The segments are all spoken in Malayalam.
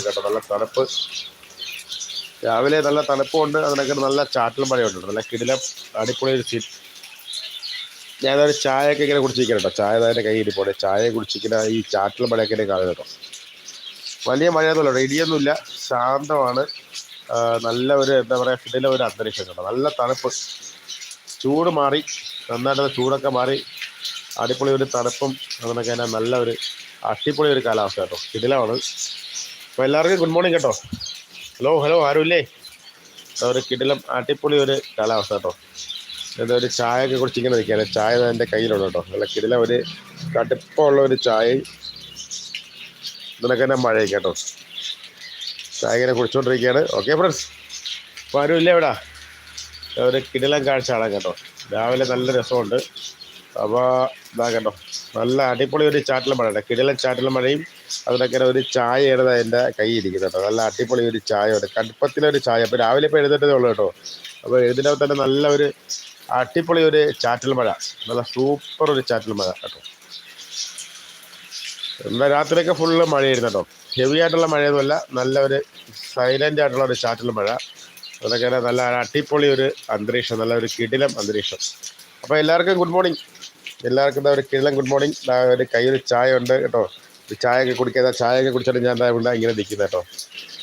അന്തരീക്ഷം കേട്ടോ. നല്ല തണുപ്പ്. രാവിലെ നല്ല തണുപ്പുണ്ട്. അതിനൊക്കെ നല്ല ചാറ്റൽ മഴയുണ്ട്. നല്ല കിടില അടിപൊളി ഒരു സീറ്റ് ഞാനൊരു ചായയൊക്കെ ഇങ്ങനെ കുടിച്ചിരിക്കണം കേട്ടോ. ചായ അതിന്റെ കൈ ഇരിപ്പോടെ ചായ കുടിച്ചിരിക്കുന്ന ഈ ചാറ്റൽ മഴയൊക്കെ എന്റെ കാണുക കേട്ടോ. വലിയ മഴയൊന്നുമില്ല കേട്ടോ. ഇടിയൊന്നുമില്ല. ശാന്തമാണ്. നല്ല ഒരു എന്താ പറയുക കിടില ഒരു അന്തരീക്ഷം കേട്ടോ. നല്ല തണുപ്പ്. ചൂട് മാറി. നന്നായിട്ട് ചൂടൊക്കെ മാറി. അടിപൊളി ഒരു തണുപ്പും അതിനൊക്കെ നല്ല ഒരു അടിപൊളി ഒരു കാലാവസ്ഥ കേട്ടോ. കിടിലമാണ്. അപ്പോൾ എല്ലാവർക്കും ഗുഡ് മോർണിംഗ് കേട്ടോ. ഹലോ ഹലോ ആരുമില്ലേ ഒരു കിടിലം അടിപൊളി ഒരു കാലാവസ്ഥ കേട്ടോ. എന്താ ഒരു ചായ ഒക്കെ കുടിച്ചിങ്ങനെ നിൽക്കുകയാണ് ചായ എന്റെ കയ്യിലുണ്ട് കേട്ടോ. നല്ല കിടിലം ഒരു കടുപ്പമുള്ള ഒരു ചായ ഇതിനൊക്കെ തന്നെ മഴയൊക്കെ കേട്ടോ. ചായ ഇങ്ങനെ കുടിച്ചുകൊണ്ടിരിക്കുകയാണ് ഓക്കെ ഫ്രണ്ട്സ് അപ്പോൾ ആരുമില്ലേ ഇവിടെ? ഒരു കിടിലം കാഴ്ച ആണ് കേട്ടോ. രാവിലെ നല്ല രസമുണ്ട്. അപ്പോൾ ഇതാ കേട്ടോ നല്ല അടിപൊളി ഒരു ചാറ്റൽ മഴയുണ്ട് കിടിലം ചാറ്റൽ മഴയും അതിനൊക്കെ ഒരു ചായ ദാ എന്റെ കൈ ഇരിക്കുന്നത് കേട്ടോ നല്ല അടിപൊളി ഒരു ചായ ഉണ്ട്. കടുപ്പത്തിലൊരു ചായ. അപ്പോൾ രാവിലെ ഇപ്പോൾ എഴുതിട്ടതേ ഉള്ളൂ കേട്ടോ. അപ്പോൾ എഴുതിന്റെ തന്നെ നല്ല ഒരു അടിപൊളി ഒരു ചാറ്റൽ മഴ. നല്ല സൂപ്പർ ഒരു ചാറ്റൽ മഴ കേട്ടോ. എന്നാൽ രാത്രിയൊക്കെ ഫുള്ള് മഴയായിരുന്നു കേട്ടോ. ഹെവി ആയിട്ടുള്ള മഴയൊന്നുമല്ല. നല്ല ഒരു സൈലന്റ് ആയിട്ടുള്ള ഒരു ചാറ്റൽ മഴ. അതൊക്കെ നല്ല അടിപൊളി ഒരു അന്തരീക്ഷം. നല്ല ഒരു കിടിലം അന്തരീക്ഷം. അപ്പോൾ എല്ലാവർക്കും ഗുഡ് മോർണിംഗ് എല്ലാവർക്കും ഒരു കിടിലം ഗുഡ് മോർണിംഗ് ഒരു കയ്യിൽ ചായ ഉണ്ട് കേട്ടോ. ഒരു ചായ ഒക്കെ കുടിക്കാതെ ചായ ഒക്കെ കുടിച്ചിട്ട് ഞാൻ ഇവിടെ ഇങ്ങനെ നിൽക്കുന്നത് കേട്ടോ.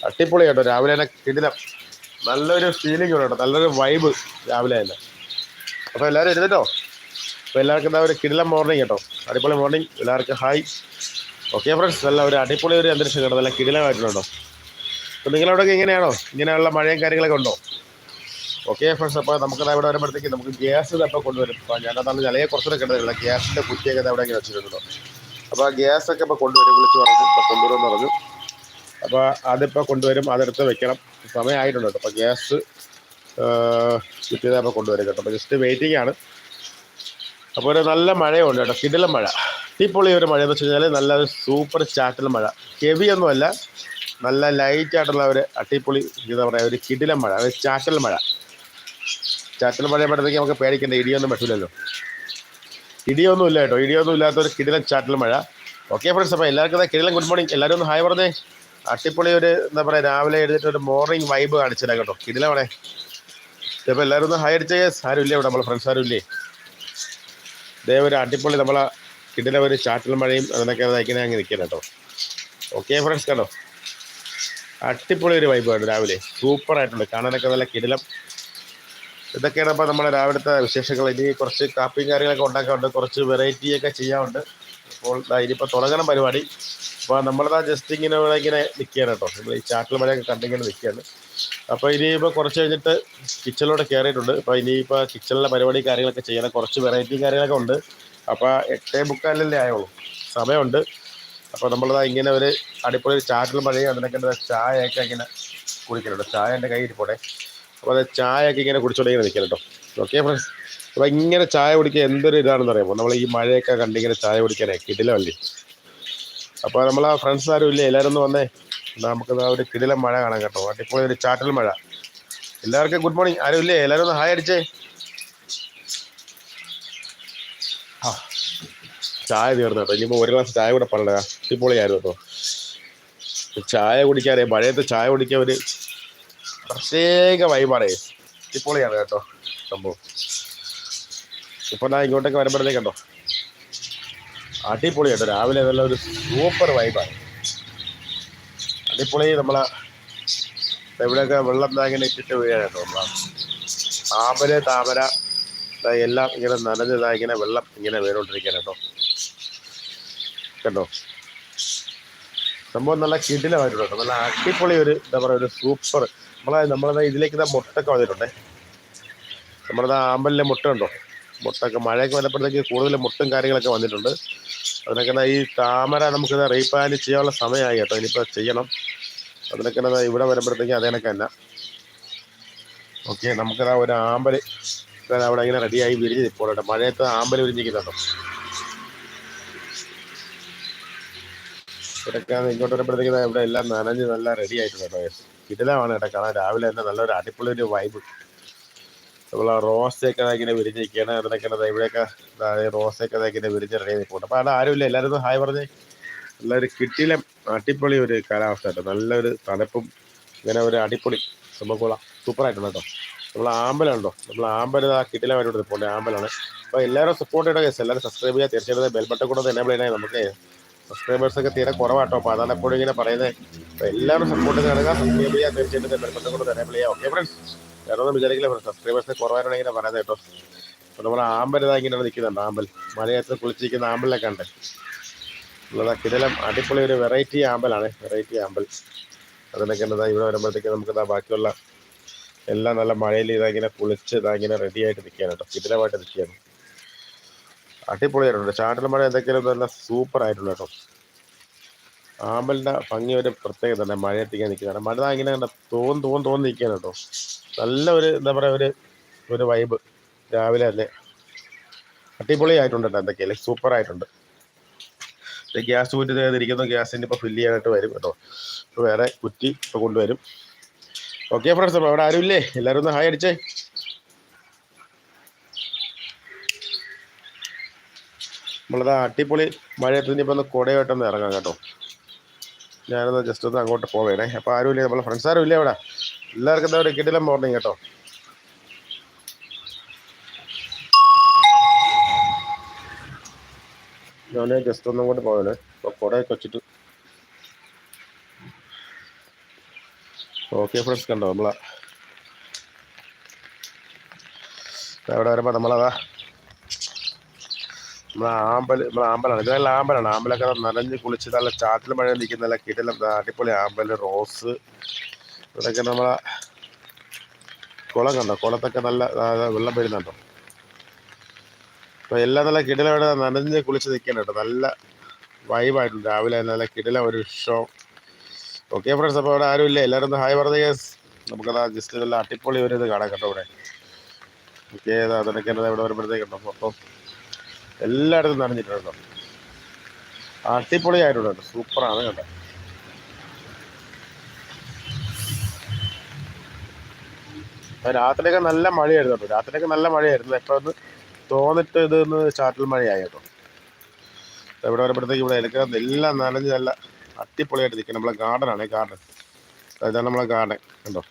അട്ടിപ്പൊളി കേട്ടോ രാവിലെ തന്നെ കിടിലം. നല്ലൊരു ഫീലിംഗ് ഉണ്ട് കേട്ടോ. നല്ലൊരു വൈബ് രാവിലെ തന്നെ. അപ്പോൾ എല്ലാവരും ഇരുന്നിട്ടോ അപ്പോൾ എല്ലാവർക്കും എന്താ ഒരു കിടിലം മോർണിംഗ് കേട്ടോ. അടിപൊളി മോർണിംഗ് എല്ലാവർക്കും ഹായ് ഓക്കെ ഫ്രണ്ട്സ് നല്ല ഒരു അടിപൊളി ഒരു അന്തരീക്ഷം കേട്ടോ. നല്ല കിടിലമായിട്ടുണ്ടോ അപ്പോൾ നിങ്ങളവിടെയൊക്കെ ഇങ്ങനെയാണോ? ഇങ്ങനെയുള്ള മഴയും കാര്യങ്ങളൊക്കെ ഉണ്ടോ? ഓക്കെ ഫ്രണ്ട്സ് അപ്പോൾ നമുക്ക് ഇവിടെ വരുമ്പോഴത്തേക്ക് നമുക്ക് ഗ്യാസ് ഇതപ്പോൾ കൊണ്ടുവരും. അപ്പോൾ ഞാനതാണ് നിലയെ കുറച്ചുകൂടെ കിട്ടുന്നില്ല ഗ്യാസിന്റെ കുറ്റിയൊക്കെ അവിടെ ഇങ്ങനെ വെച്ചിട്ടുണ്ടോ അപ്പോൾ ആ ഗ്യാസൊക്കെ ഇപ്പോൾ കൊണ്ടുവരും വിളിച്ചു പറഞ്ഞു ഇപ്പോൾ കൊണ്ടുവരുമെന്ന് പറഞ്ഞു. അപ്പോൾ അതിപ്പോൾ കൊണ്ടുവരും അതെടുത്ത് വെക്കണം. സമയമായിട്ടുണ്ട് കേട്ടോ. അപ്പോൾ ഗ്യാസ് ഇപ്പൊ കൊണ്ടുവരും കേട്ടോ. അപ്പോൾ ജസ്റ്റ് വെയിറ്റിംഗ് ആണ്. അപ്പോൾ ഒരു നല്ല മഴയുണ്ട് കേട്ടോ. കിടിലം മഴ. അടിപൊളി ഒരു മഴ എന്ന് വെച്ച് കഴിഞ്ഞാൽ നല്ല സൂപ്പർ ചാറ്റൽ മഴ. ഹെവി ഒന്നുമല്ല നല്ല ലൈറ്റ് ആയിട്ടുള്ള ഒരു അടിപൊളി എന്താ പറയുക ഒരു കിടിലം മഴ ഒരു ചാറ്റൽ മഴ. ചാറ്റൽ മഴ നമുക്ക് പേടിക്കേണ്ട ഇടിയൊന്നും പറ്റില്ലല്ലോ ഇടിയൊന്നും ഇല്ല കേട്ടോ. ഇടിയൊന്നും ഇല്ലാത്ത ഒരു കിടിലൻ ചാറ്റൽ മഴ. ഓക്കെ ഫ്രണ്ട്സ് അപ്പോൾ എല്ലാവർക്കും ദാ കിടിലം ഗുഡ് മോർണിംഗ് എല്ലാവരും ഒന്ന് ഹായ് പറഞ്ഞേ. അട്ടിപ്പൊളി ഒരു എന്താ പറയുക രാവിലെ എഴുതിട്ട് ഒരു മോർണിംഗ് വൈബ് കാണിച്ചില്ല കേട്ടോ. കിടിലമാണേ. ഇപ്പോൾ എല്ലാവരും ഒന്ന് ഹായ് അടിച്ചേ. ആരും ഇല്ലേ ഇവിടെ നമ്മളെ ഫ്രണ്ട്സ് ആരും ഇല്ലേ ദേ ഒരു അടിപൊളി നമ്മളെ കിടിലം ഒരു ചാറ്റൽ മഴയും അതിനൊക്കെ ഇങ്ങനെ അങ്ങ് നിൽക്കണം കേട്ടോ. ഓക്കെ ഫ്രണ്ട്സ് കേട്ടോ അടിപൊളി ഒരു വൈബ് ആണ് രാവിലെ. സൂപ്പറായിട്ടുണ്ട് കാണാനൊക്കെ നല്ല കിടിലം ഇതൊക്കെയാണ് അപ്പോൾ നമ്മുടെ രാവിലത്തെ വിശേഷങ്ങൾ. ഇനി കുറച്ച് കാപ്പിയും കാര്യങ്ങളൊക്കെ ഉണ്ടാക്കാറുണ്ട് കുറച്ച് വെറൈറ്റിയൊക്കെ ചെയ്യാറുണ്ട് അപ്പോൾ ഇനിയിപ്പോൾ തുടങ്ങണം പരിപാടി. അപ്പോൾ നമ്മളിതാ ജസ്റ്റ് ഇങ്ങനെ ഇങ്ങനെ നിൽക്കുകയാണ് കേട്ടോ. നമ്മൾ ഈ ചാക്കിൽ മഴയൊക്കെ കണ്ടിങ്ങനെ നിൽക്കുകയാണ്. അപ്പോൾ ഇനിയിപ്പോൾ കുറച്ച് കഴിഞ്ഞിട്ട് കിച്ചണിലൂടെ കയറിയിട്ടുണ്ട്. അപ്പോൾ ഇനിയിപ്പോൾ കിച്ചണിലെ പരിപാടി കാര്യങ്ങളൊക്കെ ചെയ്യണം. കുറച്ച് വെറൈറ്റി കാര്യങ്ങളൊക്കെ ഉണ്ട്. അപ്പോൾ എട്ടേ മുക്കാലല്ലേ ആയുള്ളൂ. സമയമുണ്ട്. അപ്പോൾ നമ്മളിതാ ഇങ്ങനെ ഒരു അടിപൊളി ചാറ്റൽ മഴയും അതിനൊക്കെ ചായ ചായയൊക്കെ ഇങ്ങനെ കുടിക്കുന്നുണ്ട്. ചായ എന്റെ കയ്യിൽ പോട്ടെ അപ്പോൾ അത് ചായയൊക്കെ ഇങ്ങനെ കുടിച്ചോണ്ടിങ്ങനെ നിൽക്കാം കേട്ടോ ഓക്കെ ഫ്രണ്ട്സ് അപ്പോൾ ഇങ്ങനെ ചായ കുടിക്കുക എന്തൊരു ഇതാണെന്ന് അറിയാമോ? നമ്മൾ ഈ മഴയൊക്കെ കണ്ട് ഇങ്ങനെ ചായ കുടിക്കാനേ കിടിലമല്ലേ അപ്പോൾ നമ്മൾ ആ ഫ്രണ്ട്സ് ആരും ഇല്ലേ? എല്ലാവരും ഒന്ന് വന്നേ. നമുക്കത് നമുക്ക് ദാ ഒരു കിടില മഴ കാണാം കേട്ടോ. അടിപൊളി ഒരു ചാറ്റൽ മഴ. എല്ലാവർക്കും ഗുഡ് മോർണിംഗ് ആരും ഇല്ലേ? എല്ലാവരും ഒന്ന് ഹായ് അടിച്ചേ. ആ ചായ തീർന്നു കേട്ടോ. ഇനിയിപ്പോൾ ഒരു ഗ്ലാസ് ചായ കൂടെ പറഞ്ഞ അടിപൊളിയായിരുന്നു കേട്ടോ. ചായ കുടിക്കാനേ മഴയത്ത് ചായ കുടിക്കാൻ ഒരു പ്രത്യേക വൈബാണേ. അടിപൊളിയാണ് കേട്ടോ സംഭവം. ഇപ്പൊ ഞാൻ ഇങ്ങോട്ടൊക്കെ വരുമ്പോഴത്തേക്ക് അടിപൊളി കേട്ടോ. രാവിലെ നല്ല ഒരു സൂപ്പർ വൈബാണ്. അടിപൊളി നമ്മളെ എവിടെയൊക്കെ വെള്ളം താങ്ങനെ ഇട്ടിട്ട് വീഴാൻ കേട്ടോ നമ്മളെ. താമര താമര എല്ലാം ഇങ്ങനെ നനഞ്ഞതാ ഇങ്ങനെ വെള്ളം ഇങ്ങനെ വീണോണ്ടിരിക്കാൻ കേട്ടോ. കണ്ടോ? സംഭവം നല്ല കിടിലമായിട്ടുണ്ട് കേട്ടോ. നല്ല അടിപൊളി ഒരു എന്താ പറയുക ഒരു സൂപ്പർ നമ്മളെ നമ്മളത് ഇതിലേക്ക് ഇതാ മുട്ടൊക്കെ വന്നിട്ടുണ്ടേ. നമ്മുടെ ആമ്പലിലെ മുട്ട ഉണ്ടോ മുട്ടൊക്കെ മഴയൊക്കെ വന്നപ്പോഴത്തേക്ക് കൂടുതൽ മുട്ടും കാര്യങ്ങളൊക്കെ വന്നിട്ടുണ്ട്. അതിനൊക്കെ ഈ താമര നമുക്കിത് റീപ്പാൽ ചെയ്യാനുള്ള സമയമായി കേട്ടോ. ഇനിയിപ്പോൾ ചെയ്യണം. അതിനൊക്കെ ഇവിടെ വരുമ്പോഴത്തേക്ക് അതേനൊക്കെ തന്നെ. ഓക്കെ നമുക്കിതാ ഒരു ആമ്പൽ അവിടെ ഇങ്ങനെ റെഡിയായി വിരിഞ്ഞ് ഇപ്പോൾ കേട്ടോ. മഴയത്ത് ആമ്പൽ വിരിഞ്ഞിരിക്കുന്നുണ്ടോ? ഇവിടെയൊക്കെ ഇങ്ങോട്ട് വരുമ്പോഴത്തേക്ക് ഇവിടെ എല്ലാം നനഞ്ഞ് നല്ല റെഡി ആയിട്ടുണ്ട് കേട്ടോ. കിടിലമാണ് കേട്ടോ കാണാൻ. രാവിലെ തന്നെ നല്ലൊരു അടിപൊളി ഒരു വൈബ് നമ്മൾ ആ റോസൊക്കെ ഇങ്ങനെ വിരിഞ്ഞിരിക്കുകയാണ്. അതിനൊക്കെ ഇവിടെയൊക്കെ ദാ ഇങ്ങനെ വിരിഞ്ഞ് റെഡി ആയി പോകുന്നുണ്ട് അപ്പോൾ ആരുമില്ല. എല്ലാവരും ഹായ് പറഞ്ഞ്. നല്ലൊരു കിട്ടിയിലെ അടിപൊളി ഒരു കാലാവസ്ഥ കേട്ടോ. നല്ലൊരു തണുപ്പും ഇങ്ങനെ ഒരു അടിപൊളി സംഭവം. സൂപ്പറായിട്ടുണ്ട് കേട്ടോ. നമ്മൾ ആമ്പലുണ്ടോ നമ്മൾ ആമ്പൽ ആ കിട്ടിലമായിട്ട് പോകേണ്ടത് ആമ്പലാണ് അപ്പോൾ എല്ലാവരും സപ്പോർട്ട് ചെയ്യണം എല്ലാവരും സബ്സ്ക്രൈബ് ചെയ്യുക. തീർച്ചയായിട്ടും ബെൽബട്ടൻ കൂടെ എനേബിൾ ചെയ്യണേ നമുക്ക് സബ്സ്ക്രൈബേഴ്സ് ഒക്കെ തീരെ കുറവാട്ടോ. അപ്പോൾ അതാണ് എപ്പോഴും ഇങ്ങനെ പറയുന്നത്. അപ്പോൾ എല്ലാവരും സപ്പോർട്ട് കാണുക. സബ്സ്ക്രൈബ് ചെയ്യുക തീർച്ചയായിട്ടും ബെൽബട്ടൺ കൂടെ എനേബിൾ ചെയ്യുക ഓക്കെ ഫ്രണ്ട്സ് വേറെ ഒന്നും വിചാരിക്കില്ല സബ്സ്ക്രൈബേഴ്സ് കുറവായിട്ടാണ് ഇങ്ങനെ പറയുന്നത് കേട്ടോ. അപ്പോൾ നമ്മൾ ആമ്പൽ ഇതാ ഇങ്ങനെ നിൽക്കുന്നുണ്ട് ആമ്പൽ മഴയത്ത് കുളിച്ചിരിക്കുന്ന ആമ്പലിനെ ഉണ്ട് ഉള്ളത് കിടലം അടിപൊളി ഒരു വെറൈറ്റി ആമ്പലാണ്. വെറൈറ്റി ആമ്പൽ. അതിനൊക്കെ ഇവിടെ വരുമ്പോഴത്തേക്ക് നമുക്ക് ഇതാ ബാക്കിയുള്ള എല്ലാം നല്ല മഴയിൽ ഇതാ ഇങ്ങനെ കുളിച്ച് ഇതാ ഇങ്ങനെ റെഡി ആയിട്ട് നിൽക്കുകയാണ് കേട്ടോ. കിടലമായിട്ട് നിൽക്കുകയാണ്. അടിപൊളിയായിട്ടുണ്ട്. ചാട്ടൽ മഴ എന്തൊക്കെയാലും നല്ല സൂപ്പർ ആയിട്ടുണ്ട് കേട്ടോ. ആമ്പലിന്റെ ഭംഗി ഒരു പ്രത്യേകത തന്നെ മഴയത്തേക്ക് നിൽക്കുന്നതാണ്. മഴ ഇങ്ങനെ കണ്ട തോന്ന് തോന്ന് തോന്നി നിൽക്കുകയാണ് കേട്ടോ. നല്ല ഒരു എന്താ പറയുക ഒരു ഒരു വൈബ് രാവിലെ തന്നെ. അടിപൊളിയായിട്ടുണ്ട് കേട്ടോ എന്തൊക്കെയല്ലേ സൂപ്പർ ആയിട്ടുണ്ട് ഗ്യാസ് കുറ്റി തേതിരിക്കുന്നു ഗ്യാസിന്റെ ഇപ്പോൾ ഫില്ല് ചെയ്യാനായിട്ട് വരും കേട്ടോ. ഇപ്പോൾ വേറെ കുറ്റി ഇപ്പോൾ കൊണ്ടുവരും. ഓക്കെ ഫ്രണ്ട്സ് അപ്പോൾ അവിടെ ആരുമില്ലേ? എല്ലാവരും ഒന്ന് ഹായ് അടിച്ചേ. നമ്മളത് അടിപൊളി മഴയത്ത് ഇനിയിപ്പോൾ ഒന്ന് കുടയോട്ടൊന്ന് ഇറങ്ങാം കേട്ടോ. ഞാനൊന്ന് ജസ്റ്റ് ഒന്ന് അങ്ങോട്ട് പോവേണേ. അപ്പോൾ ആരുമില്ലേ നമ്മളെ ഫ്രണ്ട്സ് ആരും ഇല്ലേ അവിടെ എല്ലാവർക്കും എന്താ പറയുക കിട്ടില്ല മോർണിംഗ് കേട്ടോ. ഞാൻ ജസ്റ്റ് ഒന്നും കൂടി പോകണേ അപ്പോൾ കുടയൊക്കെ വെച്ചിട്ട്. ഓക്കെ ഫ്രണ്ട്സ് കണ്ടോ നമ്മളാ? അവിടെ വരുമ്പോൾ നമ്മളതാ നമ്മളെ ആമ്പൽ നമ്മളെ ആമ്പലാണ്. ഇതെല്ലാം ആമ്പലാണ്. ആമ്പലൊക്കെ നനഞ്ഞ് കുളിച്ച് നല്ല ചാറ്റിൽ മഴ നിൽക്കുന്ന നല്ല കിടലം അടിപൊളി ആമ്പൽ റോസ്. ഇവിടെയൊക്കെ നമ്മളെ കുളം കണ്ടോ? കുളത്തൊക്കെ നല്ല വെള്ളം വരുന്നുണ്ടോ? അപ്പോൾ എല്ലാം നല്ല കിടിലവിടെ നനഞ്ഞ് കുളിച്ച് നിൽക്കണം കേട്ടോ. നല്ല വൈബായിട്ടുണ്ട് രാവിലെ നല്ല കിടല ഒരു ഷോ ഓക്കെ ഫ്രണ്ട്സ് അപ്പോൾ അവിടെ ആരും ഇല്ല. എല്ലാവരും ഹായ് പറഞ്ഞ കേസ് നമുക്കത് ജസ്റ്റ് നല്ല അടിപൊളി ഒരു ഇത് കാണാം കേട്ടോ ഇവിടെ. ഓക്കെ അതൊക്കെ ഇവിടെ വരുമ്പോഴത്തേക്കുണ്ടോ അപ്പം എല്ലായിടത്തും നനഞ്ഞിട്ടുണ്ട് കേട്ടോ അടിപൊളിയായിട്ടുണ്ട് കേട്ടോ. സൂപ്പറാണ് കേട്ടോ. രാത്രിയൊക്കെ നല്ല മഴയായിരുന്നു കേട്ടോ. രാത്രിയൊക്കെ നല്ല മഴയായിരുന്നു. എപ്പോൾ ഒന്ന് തോന്നിട്ട് ഇത് ഒന്ന് ചാറ്റൽ മഴയായി കേട്ടോ. ഇവിടെ വരുമ്പോഴത്തേക്ക് ഇവിടെ എടുക്കാൻ എല്ലാം നനഞ്ഞ് നല്ല അടിപൊളിയായിട്ട് നിൽക്കണം നമ്മളെ ഗാർഡൻ ആണ് ഗാർഡൻ അതാണ് നമ്മളെ ഗാർഡൻ കണ്ടോ?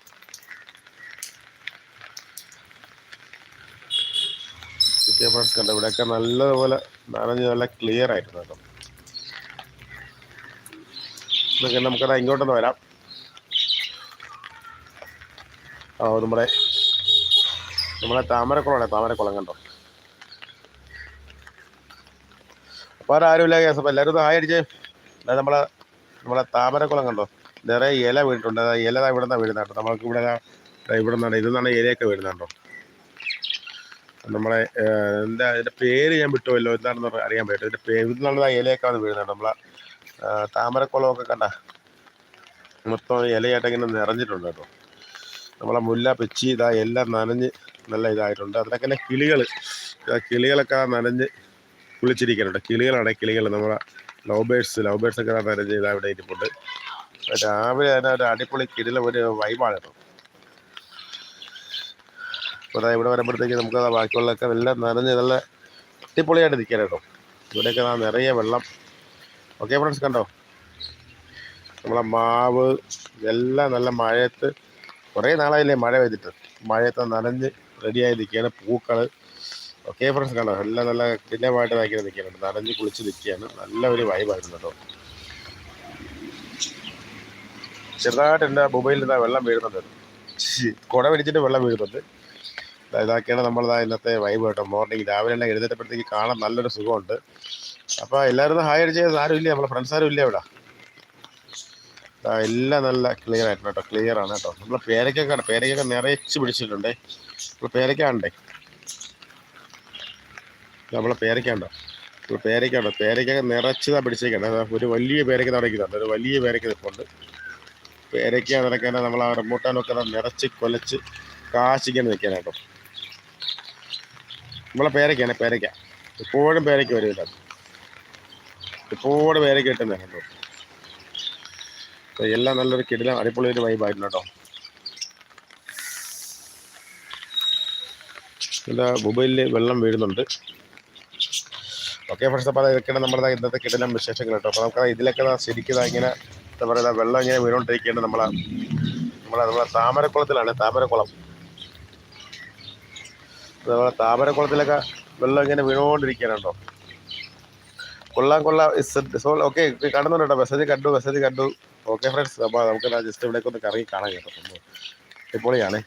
കിട്ടിയ കണ്ട. ഇവിടെയൊക്കെ നല്ലതുപോലെ നനഞ്ഞ് നല്ല ക്ലിയർ ആയിരുന്നു കേട്ടോ. ഇതൊക്കെ നമുക്കത് ഇങ്ങോട്ടൊന്ന് വരാം. ആ നമ്മുടെ നമ്മളെ താമരക്കുളമാണ്. താമരക്കുളം കണ്ടോ? അപ്പോൾ ആരുമില്ല കേസ് അപ്പോൾ എല്ലാവരും ഹായ് അടിച്ചേ. നമ്മളെ നമ്മളെ താമരക്കുളം കണ്ടോ? നിറയെ ഇല വീണിട്ടുണ്ട്. അതാ ഇല ദാ ഇവിടെ നിന്നാണ് വീഴുന്നത് കേട്ടോ. നമ്മൾക്ക് ഇവിടെ ഇവിടെ നിന്നാണ് ഇതിൽ നിന്നാണ് ഇലയൊക്കെ വീഴുന്നത് നമ്മളെ എന്താ അതിന്റെ പേര് ഞാൻ വിട്ടുമല്ലോ എന്താണെന്ന് അറിയാൻ പറ്റും ഇതിന്റെ പേര് ദാ ഇലയൊക്കെ വീഴുന്നത് നമ്മളെ ആ, താമരക്കുളമൊക്കെ കണ്ട മൊത്തം ഇലയായിട്ട് ഇങ്ങനെ നിറഞ്ഞിട്ടുണ്ട് കേട്ടോ. നമ്മളെ മുല്ല പെച്ചി ഇതാ എല്ലാം നനഞ്ഞ് നല്ല ഇതായിട്ടുണ്ട്. അതിനൊക്കെ തന്നെ കിളികൾ കിളികളൊക്കെ നനഞ്ഞ് കുളിച്ചിരിക്കുന്നുണ്ട്. കിളികളാണ് കിളികൾ നമ്മളെ ലവ് ബേഡ്സ് ലവ് ബേഡ്സ് ഒക്കെ നനഞ്ഞ് ഇതാ ഇവിടെ ഇരിപ്പുണ്ട്. രാവിലെ തന്നെ ഒരു അടിപൊളി കിടിലം ഒരു വൈബാണ് കേട്ടോ. അതാ ഇവിടെ വരുമ്പോഴത്തേക്ക് നമുക്ക് ബാക്കിയുള്ളതൊക്കെ എല്ലാം നനഞ്ഞ് നല്ല അടിപൊളിയായിട്ട് നിൽക്കാൻ കേട്ടോ. ഇവിടെയൊക്കെ നിറയെ വെള്ളം. ഓക്കെ ഫ്രണ്ട്സ് കണ്ടോ? നമ്മളെ മാവ് എല്ലാം നല്ല മഴയത്ത് കുറേ നാളായില്ലേ മഴ പെയ്തിട്ട്. മഴയത്ത് നനഞ്ഞ് റെഡിയായി നിൽക്കുകയാണ് പൂക്കൾ ഓക്കെ ഫ്രണ്ട്സ് കണ്ടോ? എല്ലാം നല്ല കിടലമായിട്ട് ഇതാക്കി നിൽക്കുകയാണ് നനഞ്ഞ് കുളിച്ച് നിൽക്കുകയാണ്. നല്ല ഒരു വൈബായിരുന്നു കേട്ടോ. ചെറുതായിട്ട് എന്റെ മൊബൈലിൽ എന്താ വെള്ളം വീഴുന്നുണ്ട്. കുട പിടിച്ചിട്ട് വെള്ളം വീഴുന്നുണ്ട്. ഇതൊക്കെയാണ് നമ്മളിതാ ഇന്നത്തെ വൈബ് കേട്ടോ. മോർണിംഗ് രാവിലെ തന്നെ എഴുന്നേറ്റപ്പോഴത്തേക്ക് കാണാൻ നല്ലൊരു സുഖമുണ്ട്. അപ്പോൾ എല്ലാവരും ഹായ് അടിച്ചത് ആരും ഇല്ല നമ്മളെ ഫ്രണ്ട്സ് ആരും ഇല്ല ഇവിടെ. എല്ലാം നല്ല ക്ലിയർ ആയിട്ടുണ്ട് കേട്ടോ ക്ലിയർ ആണ് കേട്ടോ. നമ്മൾ പേരക്കൊക്കെ പേരക്കൊക്കെ നിറച്ച് പിടിച്ചിട്ടുണ്ടേ. നമ്മൾ പേരയ്ക്കാണ്ടേ നമ്മളെ പേരയ്ക്കാണ്ടോ നമ്മൾ പേരയ്ക്കാണ്ടോ പേരയ്ക്കൊക്കെ പേരക്കൊക്കെ നിറച്ചതാ പിടിച്ചേക്കാണ്. ഒരു വലിയ പേരക്ക നടക്കുന്നുണ്ട് ഒരു വലിയ പേരക്ക നിൽപ്പുണ്ട് പേരക്ക നടക്കാൻ നമ്മൾ ആ റംബൂട്ടാനൊക്കെ നിറച്ച് കൊലച്ച് കാശിക്കാൻ നിൽക്കാൻ കേട്ടോ. നമ്മളെ പേരക്കാണ് പേരക്ക. എപ്പോഴും പേരക്ക വരില്ല എപ്പോഴും പേരക്ക കിട്ടുന്നതാണ് കേട്ടോ. എല്ലാം നല്ലൊരു കിടിലം അടിപൊളി ഒരു വൈബായിരുന്നു കേട്ടോ. എന്റെ മൊബൈലിൽ വെള്ളം വീഴുന്നുണ്ട്. ഓക്കെ ഫ്രണ്ട്സ് അപ്പോൾ ഇതൊക്കെയാണ് നമ്മുടെ ഇന്നത്തെ കിടിലം വിശേഷങ്ങൾ കേട്ടോ. അപ്പോൾ നമുക്ക് ഇതിലൊക്കെ ശരിക്കും ഇങ്ങനെ എന്താ പറയുക വെള്ളം ഇങ്ങനെ വീണുകൊണ്ടിരിക്കുകയാണ് നമ്മളെ നമ്മളെ നമ്മളെ താമരക്കുളത്തിലാണ് താമരക്കുളം. അതുപോലെ താമരക്കുളത്തിലൊക്കെ വെള്ളം ഇങ്ങനെ വീണുകൊണ്ടിരിക്കുകയാണ് കേട്ടോ കൊള്ളാം. കൊള്ളാം ഓക്കെ കാണുന്നുണ്ട് കേട്ടോ. മെസ്സേജ് കണ്ടു മെസ്സേജ് കണ്ടു. ഓക്കെ ഫ്രണ്ട്സ് അപ്പോൾ നമുക്ക് ജസ്റ്റ് ഇവിടേക്ക് ഒന്ന് കറങ്ങി കാണാൻ കേട്ടോ. സംഭവം അടിപൊളിയാണ്.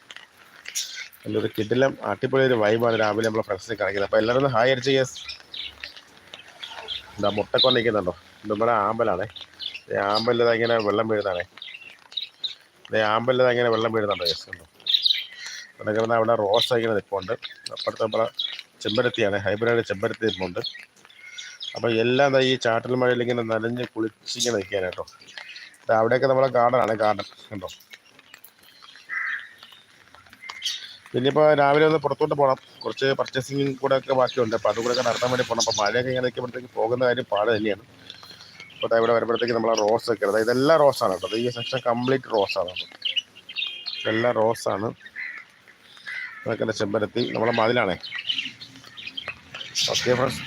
നല്ലൊരു കിടിലം അടിപൊളി ഒരു വൈബാണ് രാവിലെ നമ്മളെ ഫ്രണ്ട്സിനെ കാണിക്കുന്നത് അപ്പോൾ എല്ലാവരും ഒന്ന് ഹായ് അടിച്ച് യെസ് എന്താ മുട്ടക്കൊണ്ടിരിക്കുന്നുണ്ടോ നിൽക്കുന്നുണ്ടോ നമ്മുടെ ആമ്പലാണ്. ആമ്പലിൽ ഇങ്ങനെ വെള്ളം വീഴുന്നതാണേ. ആമ്പലിൽ ഇങ്ങനെ വെള്ളം വീഴുന്നുണ്ടോ? യെസ് ഉണ്ടോ? അതൊക്കെ കിടന്ന അവിടെ റോസ് ഇങ്ങനെ നിൽപ്പുണ്ട് അപ്പുറത്ത് നമ്മളെ ചെമ്പരത്തിയാണ് ഹൈബ്രിഡ് ചെമ്പരത്തി നിൽപ്പുണ്ട് അപ്പോൾ എല്ലാം ഈ ചാട്ടൽ മഴയിൽ ഇങ്ങനെ നനഞ്ഞ് കുളിച്ചിങ്ങനെ നിൽക്കുകയാണ് കേട്ടോ. അവിടെയൊക്കെ നമ്മളെ ഗാർഡനാണ് ഗാർഡൻ കണ്ടോ? പിന്നിപ്പോൾ രാവിലെ ഒന്ന് പുറത്തോട്ട് പോകണം കുറച്ച് പർച്ചേസിങ്ങും കൂടെ ഒക്കെ ബാക്കിയുണ്ട്. അപ്പോൾ അതുകൂടെ ഒക്കെ നടത്താൻ വേണ്ടി പോകണം അപ്പോൾ മഴയൊക്കെ ഇങ്ങനെ നിൽക്കുമ്പോഴത്തേക്ക് പോകുന്ന കാര്യം പാട് തന്നെയാണ്. അപ്പോൾ ഇവിടെ വരുമ്പോഴത്തേക്ക് നമ്മളെ റോസ് ഒക്കെ അതായത് ഇതെല്ലാം റോസാണ് കേട്ടോ. ഈ സെക്ഷൻ കംപ്ലീറ്റ് റോസാണ് ഇതെല്ലാം റോസാണ്. അതൊക്കെ ചെമ്പരത്തി. നമ്മളെ മതിലാണേ. ഓക്കെ ഫ്രണ്ട്സ്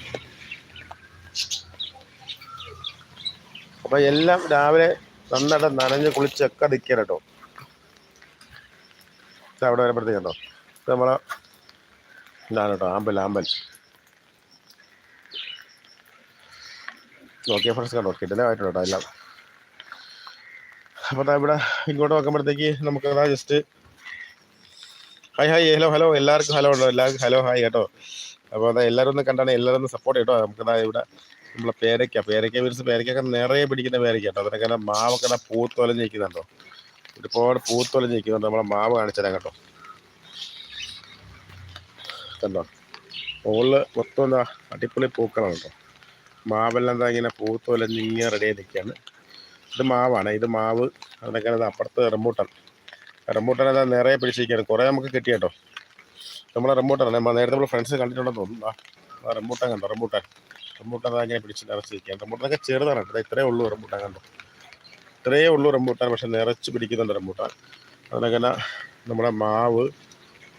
അപ്പോൾ എല്ലാം രാവിലെ നന്നായിട്ട് നനഞ്ഞ് കുളിച്ചൊക്കെ നിൽക്കുക കേട്ടോ. അവിടെ വരുമ്പോഴത്തേക്ക് കേട്ടോ നമ്മളെ ഇതാണ് കേട്ടോ ആമ്പൽ ആമ്പൽ. ഓക്കെ ഫ്രണ്ട്സ് കണ്ടോ? കിടലായിട്ടുണ്ട് കേട്ടോ എല്ലാം. അപ്പോൾ ഇവിടെ ഇങ്ങോട്ട് നോക്കുമ്പോഴത്തേക്ക് നമുക്ക് just hi hi hello hello എല്ലാവർക്കും ഹലോ ഉണ്ടോ? എല്ലാവർക്കും ഹലോ ഹായ് കേട്ടോ. അപ്പോൾ അതാ എല്ലാവരും ഒന്ന് കണ്ടാണ് എല്ലാവരും ഒന്ന് സപ്പോർട്ട് കേട്ടോ നമുക്ക് ദാ ഇവിടെ നമ്മളെ പേരയ്ക്ക പേരയ്ക്ക മീൻസ് പേരയ്ക്കൊക്കെ നിറയെ പിടിക്കുന്ന പേരയ്ക്ക കേട്ടോ. അതിനൊക്കെ മാവൊക്കെ പൂത്തൊലഞ്ഞ് നിൽക്കുന്നുണ്ടോ ഒരുപാട് പൂത്തൊലഞ്ഞ് നിൽക്കുന്നുണ്ട് നമ്മളെ മാവ് കാണിച്ചതാണ് കേട്ടോ. കണ്ടോ? മുകളിൽ മൊത്തം എന്താ അടിപൊളി പൂക്കളാണ് കേട്ടോ. മാവെല്ലാം എന്താ ഇങ്ങനെ പൂത്തൊലഞ്ഞ് ഇങ്ങനെ റെഡിയായി നിൽക്കുകയാണ്. ഇത് മാവാണ്. ഇത് മാവ് അതിനൊക്കെ അത് അപ്പുറത്ത് റംബൂട്ടാൻ. റംബൂട്ടാൻ അതാ നിറയെ പിടിച്ചിരിക്കുകയാണ് കുറേ നമുക്ക് കിട്ടി കേട്ടോ. നമ്മളെ റംബൂട്ടാണ് നമ്മൾ നേരത്തെ നമ്മൾ ഫ്രണ്ട്സ് കണ്ടിട്ടുണ്ടെന്ന് തോന്നുന്നു. ആ, റംബൂട്ടാൻ കണ്ടോ? റംബൂട്ടാൻ. റംബൂട്ടാൻ അതാ ഇങ്ങനെ പിടിച്ച് നിറച്ചിരിക്കുകയാണ്. ചെറുതാണ് കേട്ടോ. ഇത്രേ ഇത്രയേ ഉള്ളൂ റംബൂട്ടാൻ കണ്ടോ? ഇത്രയേ ഉള്ളൂ റംബൂട്ടാൻ പക്ഷെ നിറച്ച് പിടിക്കുന്നുണ്ട് റംബൂട്ടാൻ. അതിനങ്ങനെ നമ്മുടെ മാവ്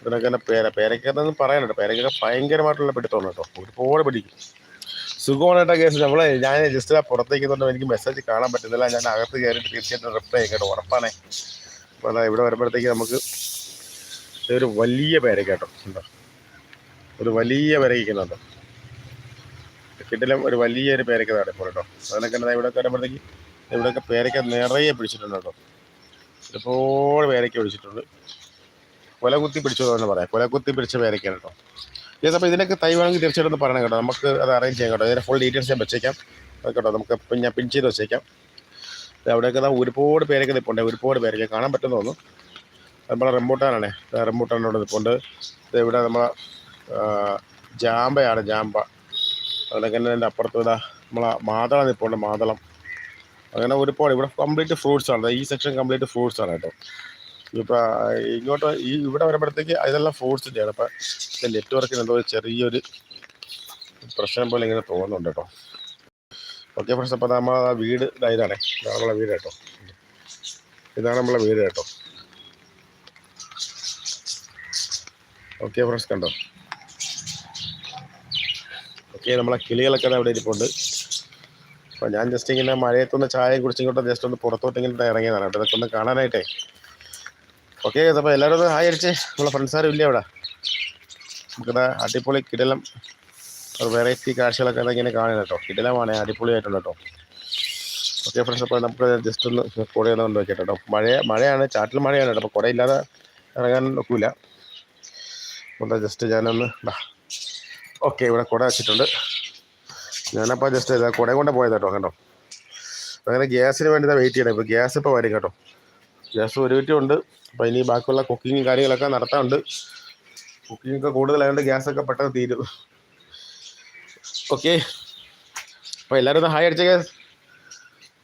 ഇതിനൊക്കെ പേര പേരക്കൊന്നും പറയാനുണ്ട് പേരക്കൊക്കെ ഭയങ്കരമായിട്ടുള്ള പിടുത്തമാണ് കേട്ടോ. ഒരുപാട് പിടിക്കും. സുഖമായിട്ട കേസ്. നമ്മളെ ഞാൻ ജസ്റ്റ് പുറത്തേക്കുന്നുണ്ട് എനിക്ക് മെസ്സേജ് കാണാൻ പറ്റുന്നില്ല. ഞാൻ അകത്ത് കയറിയിട്ട് തീർച്ചയായിട്ടും റിപ്ലൈ ചെയ്യും കേട്ടോ. ഉറപ്പാണേ. അപ്പോൾ അതാ ഇവിടെ വരുമ്പോഴത്തേക്ക് നമുക്ക് ഒരു വലിയ പേര കേട്ടോ. ഉണ്ടോ? ഒരു വലിയ പേരക്കുന്നുണ്ട് കിട്ടിലും ഒരു വലിയൊരു പേരക്ക താടെ ഇപ്പോൾ കേട്ടോ. അതിനൊക്കെ ഇവിടെ വരുമ്പോഴത്തേക്ക് ഇവിടെയൊക്കെ പേരക്ക നിറയെ പിടിച്ചിട്ടുണ്ട് കേട്ടോ. ഒരുപാട് പേരക്ക പിടിച്ചിട്ടുണ്ട്. കൊല കുത്തി പിടിച്ചത് എന്ന് പറയാം. കൊല കുത്തി പിടിച്ച പേരക്കാണ് കേട്ടോ. ഇത് അപ്പോൾ ഇതിനൊക്കെ തൈ വേണമെങ്കിൽ തീർച്ചയായിട്ടും പറയണം കേട്ടോ. നമുക്ക് അത് അറേഞ്ച് ചെയ്യാം കേട്ടോ. ഇതിന്റെ ഫുൾ ഡീറ്റെയിൽസ് ഞാൻ വെച്ചേക്കാം. അത് കേട്ടോ. നമുക്ക് ഞാൻ പിൻ ചെയ്ത് വെച്ചേക്കാം. അവിടെയൊക്കെ ഒരുപാട് പേരൊക്കെ നിൽപ്പുണ്ട് ഒരുപാട് പേരൊക്കെ കാണാൻ പറ്റുമെന്ന് തോന്നുന്നു. നമ്മളെ റംബൂട്ടാനാണേ. റംബൂട്ടാനോട് നിൽപ്പുണ്ട് ഇവിടെ നമ്മളെ ജാമ്പയാണ് ജാമ്പ. അതൊക്കെ തന്നെ എന്റെ അപ്പുറത്ത് ഇതാ നമ്മളെ മാതളം നിൽപ്പുണ്ട് മാതളം. അങ്ങനെ ഒരുപാട് ഇവിടെ കംപ്ലീറ്റ് ഫ്രൂട്ട്സ് ആണ്. ഈ സെക്ഷൻ കംപ്ലീറ്റ് ഫ്രൂട്ട്സ് ആണ് കേട്ടോ. ഇപ്പോൾ ഇങ്ങോട്ട് ഈ ഇവിടെ വരുമ്പോഴത്തേക്ക് ഇതെല്ലാം ഫ്രൂട്ട്സിന്റെയാണ് അപ്പം നെറ്റ്വർക്കിന് എന്തോ ചെറിയൊരു പ്രശ്നം പോലെ ഇങ്ങനെ തോന്നുന്നുണ്ട് കേട്ടോ. ഓക്കെ ഫ്രണ്ട്സ് അപ്പോൾ നമ്മൾ ആ വീട് ഇതായതാണേ ഇതാണ്. നമ്മളെ വീട് കേട്ടോ. ഇതാണ് നമ്മളെ വീട് കേട്ടോ. ഓക്കെ ഫ്രണ്ട്സ് കണ്ടോ? ഓക്കെ നമ്മളെ കിളികളൊക്കെ അവിടെ ഇരിപ്പുണ്ട്. അപ്പോൾ ഞാൻ ജസ്റ്റ് ഇങ്ങനെ മഴയത്തൊന്ന് ചായ കുടിച്ചിങ്ങോട്ട് ജസ്റ്റ് ഒന്ന് പുറത്തോട്ട് ഇങ്ങനെ ഇറങ്ങിയതാണ് കേട്ടോ. ഇതൊക്കെ ഒന്ന് കാണാനായിട്ടേ. ഓക്കെ അപ്പോൾ എല്ലാവരും ഒന്ന് ഹായ് അടിച്ച്. നമ്മളെ ഫ്രണ്ട്സ് ആരും ഇല്ല അവിടെ നമുക്കിത് അടിപൊളി കിടലം ഒരു വെറൈറ്റി കാഴ്ചകളൊക്കെ ഇങ്ങനെ കാണുന്നത് കേട്ടോ. കിടലമാണ് അടിപൊളിയായിട്ടുണ്ട് കേട്ടോ. ഓക്കെ ഫ്രണ്ട്സ് അപ്പോൾ നമുക്ക് ജസ്റ്റ് ഒന്ന് കുടയൊന്ന് കൊണ്ട് വെക്കട്ടെ കേട്ടോ. മഴ മഴയാണ് ചാറ്റിൽ മഴയാണ് കേട്ടോ. അപ്പോൾ കുടയില്ലാതെ ഇറങ്ങാൻ നോക്കൂല അതുകൊണ്ട് ജസ്റ്റ് ഞാനൊന്ന് ഓക്കെ ഇവിടെ കുട വെച്ചിട്ടുണ്ട്. ഞാനപ്പോൾ ജസ്റ്റ് ഇതാ കുട കൊണ്ട് പോയത് കേട്ടോ കണ്ടോ? അങ്ങനെ ഗ്യാസിന് വേണ്ടി വെയിറ്റ് ചെയ്യണം. ഇപ്പോൾ ഗ്യാസ് ഇപ്പോൾ വരും കേട്ടോ. ഗ്യാസ് ഒരു വീട്ടിൽ ഉണ്ട്. അപ്പോൾ ഇനി ബാക്കിയുള്ള കുക്കിങ്ങും കാര്യങ്ങളൊക്കെ നടത്താറുണ്ട് കുക്കിങ്ങൊക്കെ കൂടുതലായതുകൊണ്ട് ഗ്യാസൊക്കെ പെട്ടെന്ന് തീരും. ഓക്കെ അപ്പോൾ എല്ലാവരും ഒന്ന് ഹായ് അടിച്ച ഗ്യാസ്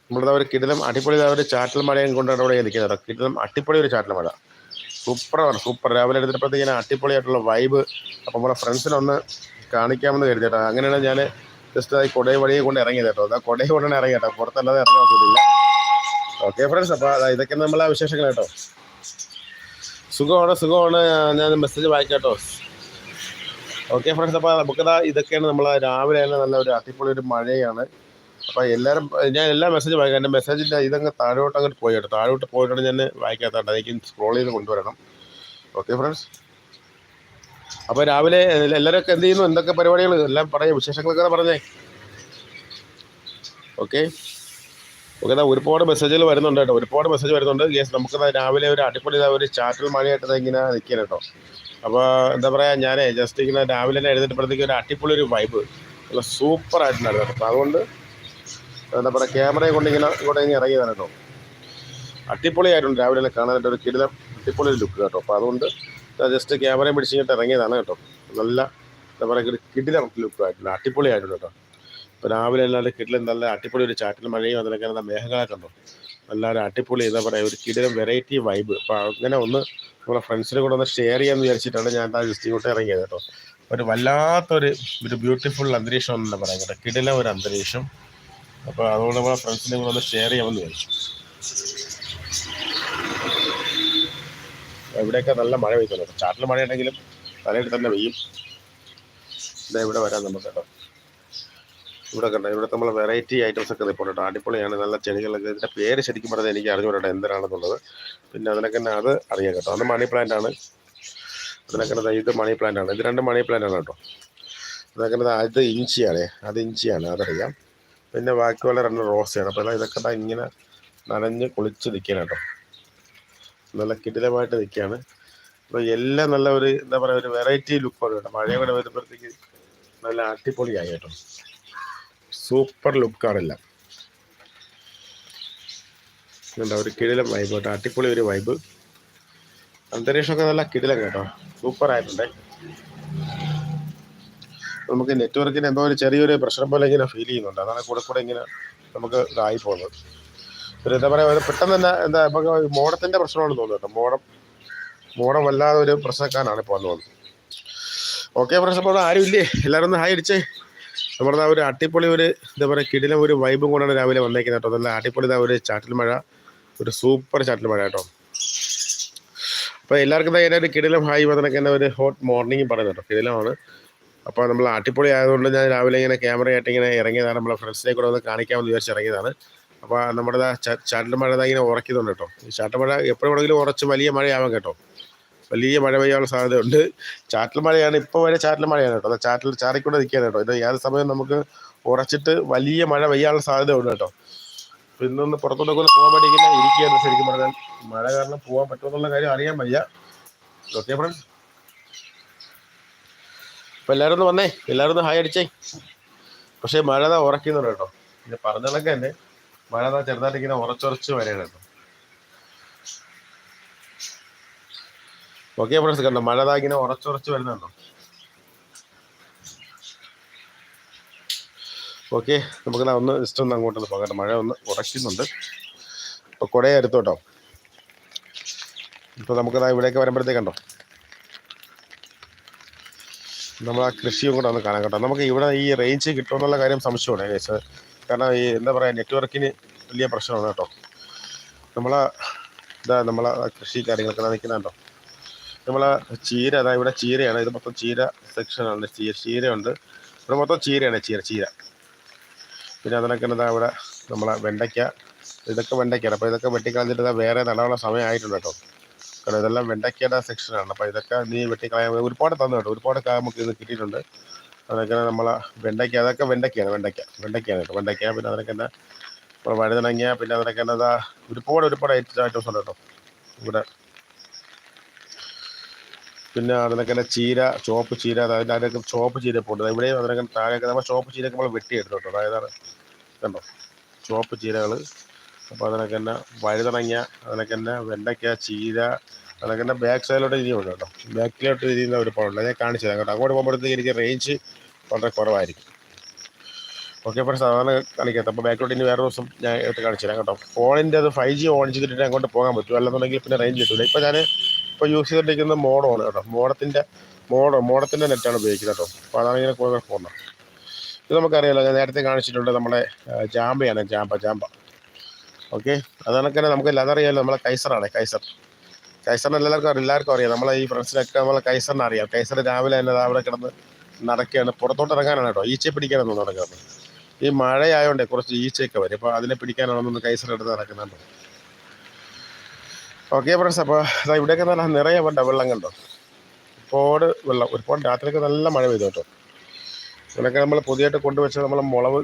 നമ്മളിതാ ഒരു കിടിലം അടിപൊളി ഒരു ചാറ്റൽ മഴയും കൊണ്ടാണ് ഇവിടെ നിൽക്കുന്നത് കിടിലം അടിപൊളി ഒരു ചാറ്റൽ മഴ. സൂപ്പറാണ് സൂപ്പർ രാവിലെ എടുത്തപ്പോഴത്തേക്ക് ഞാൻ അടിപൊളിയായിട്ടുള്ള വൈബ് അപ്പോൾ നമ്മുടെ ഫ്രണ്ട്സിനൊന്ന് കാണിക്കാമെന്ന് കരുതി കേട്ടോ. അങ്ങനെയാണ് ഞാൻ ജസ്റ്റ് ആ കൊടയ വഴിയെ കൊണ്ട് ഇറങ്ങിയത് കേട്ടോ. അതാ കൊടയ കൊണ്ടാണ് ഇറങ്ങി കേട്ടോ. പുറത്തല്ലാതെ ഇറങ്ങാൻ പറ്റില്ല ഓക്കെ ഫ്രണ്ട്സ് അപ്പോൾ ഇതൊക്കെ നമ്മളെ വിശേഷങ്ങൾ കേട്ടോ. സുഖമാണ്? സുഖമാണ്. ഞാൻ മെസ്സേജ് വായിക്കാം കേട്ടോ. ഓക്കെ ഫ്രണ്ട്സ് അപ്പോൾ നമുക്കതാ ഇതൊക്കെയാണ് നമ്മൾ രാവിലെ തന്നെ നല്ല ഒരു അടിപൊളി ഒരു മഴയാണ്. അപ്പോൾ എല്ലാവരും ഞാൻ എല്ലാ മെസ്സേജും വായിക്കാം. എന്റെ മെസ്സേജിന്റെ ഇതങ്ങ് താഴോട്ട് അങ്ങോട്ട് പോയി കേട്ടോ. താഴോട്ട് പോയിട്ടാണ് ഞാൻ വായിക്കാത്തത് എനിക്ക് സ്ക്രോൾ ചെയ്ത് കൊണ്ടുവരണം. ഓക്കെ ഫ്രണ്ട്സ് അപ്പോൾ രാവിലെ എല്ലാവരൊക്കെ എന്ത് ചെയ്യുന്നു? എന്തൊക്കെ പരിപാടികൾ എല്ലാം പറയാം വിശേഷങ്ങളൊക്കെ പറഞ്ഞേ. ഓക്കെ ഓക്കെ എന്നാൽ ഒരുപാട് മെസ്സേജുകൾ വരുന്നുണ്ട് കേട്ടോ. ഒരുപാട് മെസ്സേജ് വരുന്നുണ്ട്. യെസ് നമുക്ക് രാവിലെ ഒരു അടിപൊളി ഒരു ചാറ്റൽ മഴയായിട്ട് ഇങ്ങനെ നിൽക്കുകയാണ് കേട്ടോ. അപ്പോൾ എന്താ പറയുക ഞാൻ ജസ്റ്റ് ഇങ്ങനെ രാവിലെ തന്നെ എഴുന്നേറ്റപ്പോഴത്തേക്ക് ഒരു അടിപൊളി ഒരു വൈബ് നല്ല സൂപ്പർ ആയിട്ടുണ്ടായിരുന്നു കേട്ടോ. അതുകൊണ്ട് എന്താ പറയുക ക്യാമറയെ കൊണ്ട് ഇങ്ങനെ ഇങ്ങോട്ട് ഇങ്ങനെ ഇറങ്ങിയതാണ് കേട്ടോ. അടിപൊളിയായിട്ടുണ്ട് രാവിലെ തന്നെ കാണാനായിട്ട് ഒരു കിടിലം അടിപൊളി ലുക്ക് കേട്ടോ. അപ്പോൾ അതുകൊണ്ട് ജസ്റ്റ് ക്യാമറയും പിടിച്ചിങ്ങോട്ട് ഇറങ്ങിയതാണ് കേട്ടോ. നല്ല എന്താ പറയുക ഒരു കിടിലം ലുക്ക് ആയിട്ടുണ്ട്. അടിപൊളിയായിട്ടുണ്ട് കേട്ടോ. ഇപ്പോൾ രാവിലെ എല്ലാവരും കിട്ടിലും നല്ല അടിപൊളി ഒരു ചാറ്റൽ മഴയും അതിനൊക്കെ നല്ല മേഘങ്ങളൊക്കെ എല്ലാവരും അടിപൊളി എന്താ പറയുക ഒരു കിടിലം വെറൈറ്റി വൈബ് അപ്പോൾ അങ്ങനെ ഒന്ന് നമ്മളെ ഫ്രണ്ട്സിനെ കൂടെ ഒന്ന് ഷെയർ ചെയ്യാമെന്ന് വിചാരിച്ചിട്ടാണ് ഞാൻ ആ ജസ്റ്റ് ഇങ്ങോട്ട് ഇറങ്ങിയത് കേട്ടോ. ഒരു വല്ലാത്തൊരു ഒരു ബ്യൂട്ടിഫുൾ അന്തരീക്ഷം എന്ന് പറയാം കേട്ടോ. കിടിലം ഒരു അന്തരീക്ഷം. അപ്പോൾ അതുകൊണ്ട് നമ്മളെ ഫ്രണ്ട്സിനെ കൂടെ ഒന്ന് ഷെയർ ചെയ്യാമെന്ന് വിചാരിച്ചു. ഇവിടെയൊക്കെ നല്ല മഴ പെയ്യുന്നുണ്ട്. ചാറ്റൽ മഴയുണ്ടെങ്കിലും തലയിൽ തന്നെ പെയ്യും. ഇതാ ഇവിടെ വരാം നമുക്ക് കേട്ടോ. ഇവിടെ കണ്ട? ഇവിടെ നമ്മൾ വെറൈറ്റി ഐറ്റംസ് ഒക്കെ ഇപ്പോൾ കേട്ടോ. അടിപൊളിയാണ്. നല്ല ചെടികളൊക്കെ. ഇതിന്റെ പേര് ശരിക്കും പറഞ്ഞാൽ എനിക്ക് അറിഞ്ഞുകൂടാ എന്തിനാണെന്നുള്ളത്. പിന്നെ അതിനൊക്കെ തന്നെ അത് അറിയാം കേട്ടോ. അത് മണി പ്ലാന്റ് ആണ്. അതിനൊക്കെ തന്നെ ഇത് മണി പ്ലാന്റ് ആണ്. ഇത് രണ്ട് മണി പ്ലാന്റ് ആണ് കേട്ടോ. അതൊക്കെ അത് ഇഞ്ചിയാണ്. അത് ഇഞ്ചിയാണ്. അതറിയാം. പിന്നെ ബാക്കിയുള്ള രണ്ട് റോസയാണ് അപ്പോൾ ഇതൊക്കെ ഇങ്ങനെ നനഞ്ഞ് കുളിച്ച് നിൽക്കുകയാണ് കേട്ടോ. നല്ല കിടിലമായിട്ട് നിൽക്കുകയാണ് അപ്പോൾ എല്ലാം നല്ല ഒരു എന്താ പറയുക ഒരു വെറൈറ്റി ലുക്കാണ് കേട്ടോ. മഴയോടെ വരുമ്പോഴത്തേക്ക് നല്ല അടിപൊളിയായി കേട്ടോ. സൂപ്പർ ലുക്കാണെല്ലാം. എന്താ ഒരു കിടിലം വൈബ് കേട്ടോ. അടിപൊളി ഒരു വൈബ് അന്തരീക്ഷമൊക്കെ നല്ല കിടിലം കേട്ടോ. സൂപ്പർ ആയിട്ടുണ്ട്. നമുക്ക് നെറ്റ്വർക്കിന് എന്തോ ഒരു ചെറിയൊരു പ്രശ്നം പോലെ ഇങ്ങനെ ഫീൽ ചെയ്യുന്നുണ്ട്. അതാണ് കൂടെ കൂടെ ഇങ്ങനെ നമുക്ക് ഇതായി പോകുന്നത്. പിന്നെ എന്താ പറയുക പെട്ടെന്ന് തന്നെ എന്താ നമുക്ക് മോഡത്തിന്റെ പ്രശ്നമാണെന്ന് തോന്നുന്നു കേട്ടോ. മോഡം മോഡം വല്ലാതെ ഒരു പ്രശ്നക്കാരനാണ് ഇപ്പോൾ തോന്നുന്നത് ഓക്കെ പ്രശ്നം ആരും ഇല്ലേ എല്ലാവരും ഒന്ന് ഹായ് അടിച്ചേ. ആ ഒരു അടിപൊളി ഒരു എന്താ പറയുക കിടിലം ഒരു വൈബും കൊണ്ടാണ് രാവിലെ വന്നേക്കുന്നത് കേട്ടോ. നല്ല അടിപൊളി ഒരു ചാറ്റൽ മഴ ഒരു സൂപ്പർ ചാറ്റൽ മഴ കേട്ടോ. അപ്പോൾ എല്ലാവർക്കും തന്നെ ഒരു കിടിലം ഹായ് വന്നതൊക്കെ എന്നെ ഒരു ഹോട്ട് മോർണിംഗ് പറയുന്നത് കേട്ടോ. കിടിലമാണ്. അപ്പോൾ നമ്മൾ അടിപൊളി ആയതുകൊണ്ട് ഞാൻ രാവിലെ ഇങ്ങനെ ക്യാമറ ആയിട്ട് ഇങ്ങനെ ഇറങ്ങിയതാണ്. നമ്മളെ ഫ്രണ്ട്സിനെ കൂടെ ഒന്ന് കാണിക്കാമെന്ന് വിചാരിച്ച് ഇറങ്ങിയതാണ്. അപ്പോൾ നമ്മുടെ ചാറ്റൽ മഴ ഇങ്ങനെ ഉറക്കിയതുണ്ട് കേട്ടോ. ഈ ചാറ്റൽ മഴ എപ്പോഴും വേണമെങ്കിലും ഉറച്ച് വലിയ മഴയാവാം കേട്ടോ. വലിയ മഴ പെയ്യാനുള്ള സാധ്യതയുണ്ട്. ചാറ്റൽ മഴയാണ് ഇപ്പോൾ വരെ ചാറ്റൽ മഴയാണ് കേട്ടോ. ചാറ്റൽ ചാറിക്കൂടെ നിൽക്കുകയാണ് കേട്ടോ. ഇത് ഏത് സമയം നമുക്ക് ഉറച്ചിട്ട് വലിയ മഴ പെയ്യാനുള്ള സാധ്യത ഉണ്ട് കേട്ടോ അപ്പോൾ ഇന്നൊന്ന് പുറത്തോട്ടൊക്കെ ഒന്ന് പോകാൻ വേണ്ടി ഇരിക്കുകയാണ് ശരിക്കും പറഞ്ഞാൽ. മഴ കാരണം പോകാൻ പറ്റുമെന്നുള്ള കാര്യം അറിയാൻ വയ്യ. ഓക്കെ ഫ്രണ്ട്സ് അപ്പോൾ എല്ലാവരും ഒന്ന് വന്നേ. എല്ലാവരും ഒന്ന് ഹായ് അടിച്ചേ. പക്ഷേ മഴ ഉറക്കുന്നുണ്ട് കേട്ടോ. പിന്നെ പറഞ്ഞതൊക്കെ തന്നെ മഴ ചെറുതായിട്ട് ഇങ്ങനെ ഉറച്ചുറച്ച് വരെയാണ് കേട്ടോ. ഓക്കെ ഫ്രണ്ട്സ് കണ്ടോ? മഴ ഇങ്ങനെ ഉറച്ചുറച്ച് വരുന്നുണ്ടോ? ഓക്കെ നമുക്ക് ഒന്ന് ജസ്റ്റ് ഒന്ന് അങ്ങോട്ടൊന്ന് പോകട്ടെ മഴ ഒന്ന് ഉറയ്ക്കുന്നുണ്ട്. അപ്പോൾ കുടയെ എടുത്തു കേട്ടോ. ഇപ്പോൾ നമുക്ക് ദാ ഇവിടേക്ക് വരുമ്പോഴത്തേക്കുണ്ടോ നമ്മൾ ആ കൃഷിയും കൂടെ ഒന്ന് കാണാൻ കേട്ടോ. നമുക്ക് ഇവിടെ ഈ റേഞ്ച് കിട്ടുമെന്നുള്ള കാര്യം സംശയമാണ് കേസ് കാരണം ഈ എന്താ പറയുക നെറ്റ്വർക്കിന് വലിയ പ്രശ്നമാണ് കേട്ടോ. നമ്മളാ ഇതാ നമ്മളാ കൃഷി കാര്യങ്ങളൊക്കെ നിൽക്കുന്നുണ്ടോ നമ്മളെ ചീര അതാ ഇവിടെ ചീരയാണ്. ഇത് മൊത്തം ചീര സെക്ഷനാണ് ചീര ചീരയുണ്ട്. ഇവിടെ മൊത്തം ചീരയാണ് ചീര ചീര. പിന്നെ അതിനൊക്കെ എന്താ ഇവിടെ നമ്മളെ വെണ്ടയ്ക്ക. ഇതൊക്കെ വെണ്ടയ്ക്കാണ് അപ്പോൾ ഇതൊക്കെ വെട്ടിക്കളഞ്ഞിട്ട് വേറെ നടാനുള്ള സമയമായിട്ടുണ്ട് കേട്ടോ. കാരണം ഇതെല്ലാം വെണ്ടയ്ക്കയുടെ സെക്ഷനാണ് അപ്പോൾ ഇതൊക്കെ നീ വെട്ടിക്കളയാൻ ഒരുപാട് തന്നു കേട്ടോ. ഒരുപാട് നമുക്ക് ഇത് കിട്ടിയിട്ടുണ്ട്. അതൊക്കെ നമ്മളെ വെണ്ടയ്ക്ക അതൊക്കെ വെണ്ടയ്ക്കയാണ് വെണ്ടയ്ക്ക. വെണ്ടയ്ക്കയാണ് കേട്ടോ. വെണ്ടയ്ക്ക പിന്നെ അതിനൊക്കെ തന്നെ നമ്മൾ വഴുതനങ്ങ പിന്നെ അതിനൊക്കെ ഇതാ ഒരുപാട് ഒരുപാട് ഐറ്റംസ് ഉണ്ട് കേട്ടോ. ഇവിടെ പിന്നെ അതിനൊക്കെ ചീര ചുവപ്പ് ചീര അതിന്റെ അതിനൊക്കെ ചുവപ്പ് പോണ്ട് ഇവിടെയും അതിനൊക്കെ താഴെയൊക്കെ നമ്മൾ ചുവപ്പ് ചീരയൊക്കെ നമ്മൾ വെട്ടിയെടുത്തു കേട്ടോ അതായത് കണ്ടോ? ചുവപ്പ് ചീരകൾ അപ്പോൾ അതിനൊക്കെ തന്നെ വഴുതണങ്ങ അതിനൊക്കെ തന്നെ വെണ്ടയ്ക്ക ചീര അതൊക്കെ തന്നെ ബാക്ക് സൈഡിലോട്ട് തിരിയുണ്ട് കേട്ടോ. ബാക്കിലോട്ട് ഇരിക്കുന്ന ഒരു പാടുണ്ട് ഞാൻ കാണിച്ചു തരാം കേട്ടോ. അങ്ങോട്ട് പോകുമ്പോഴത്തേക്ക് എനിക്ക് റേഞ്ച് വളരെ കുറവായിരിക്കും. ഓക്കെ അപ്പോൾ സാധാരണ കാണിക്കാത്ത. അപ്പോൾ ബാക്കിലോട്ട് ഇനി വേറെ ദിവസം ഞാൻ എടുത്ത് കാണിച്ചു തരാം കേട്ടോ. ഫോണിന്റെ അത് ഫൈവ് ജി ഓൺ ചെയ്തിട്ട് അങ്ങോട്ട് പോകാൻ പറ്റും അല്ലെന്നുണ്ടെങ്കിൽ പിന്നെ റേഞ്ച് കിട്ടില്ല ഇപ്പോൾ ഞാൻ ഇപ്പോൾ യൂസ് ചെയ്തുകൊണ്ടിരിക്കുന്നത് മോഡമാണ് കേട്ടോ. മോഡത്തിന്റെ മോഡ് മോഡത്തിന്റെ നെറ്റാണ് ഉപയോഗിക്കുന്നത് കേട്ടോ. അപ്പോൾ അതാണ് ഇങ്ങനെ കൂടുതൽ പോകുന്നത്. ഇത് നമുക്കറിയാലോ ഞാൻ നേരത്തെ കാണിച്ചിട്ടുണ്ട് നമ്മുടെ ജാമ്പയാണ് ജാമ്പ ജാമ്പ. ഓക്കെ അതൊക്കെ നമുക്ക് അതറിയാമല്ലോ നമ്മളെ കൈസറാണ് കൈസർ. കൈസറിന് എല്ലാവർക്കും എല്ലാവർക്കും അറിയാം. നമ്മളെ ഈ ഫ്രണ്ട്സിനൊക്കെ നമ്മളെ കൈസറിനെ അറിയാം. കൈസർ രാവിലെ തന്നെ രാവിലെ കിടന്ന് നടക്കുകയാണ്. പുറത്തോട്ട് ഇറങ്ങാനാണ് കേട്ടോ. ഈച്ചയെ പിടിക്കാനൊന്നും നടക്കുന്നത്. ഈ മഴയായതുകൊണ്ട് കുറച്ച് ഈച്ചയൊക്കെ വരും. അപ്പോൾ അതിനെ പിടിക്കാനാണെന്നൊന്ന് കൈസർ എടുത്ത് നടക്കുന്നുണ്ട്. ഓക്കെ ഫ്രണ്ട്സ് അപ്പോൾ അതാ ഇവിടെയൊക്കെ നല്ല നിറയെ വേണ്ട വെള്ളം കണ്ടോ ഒരുപാട് വെള്ളം ഒരുപാട് രാത്രിയൊക്കെ നല്ല മഴ പെയ്തു കേട്ടോ. അങ്ങനെയൊക്കെ നമ്മൾ പുതിയതായിട്ട് കൊണ്ടുവച്ച നമ്മളെ മുളവ്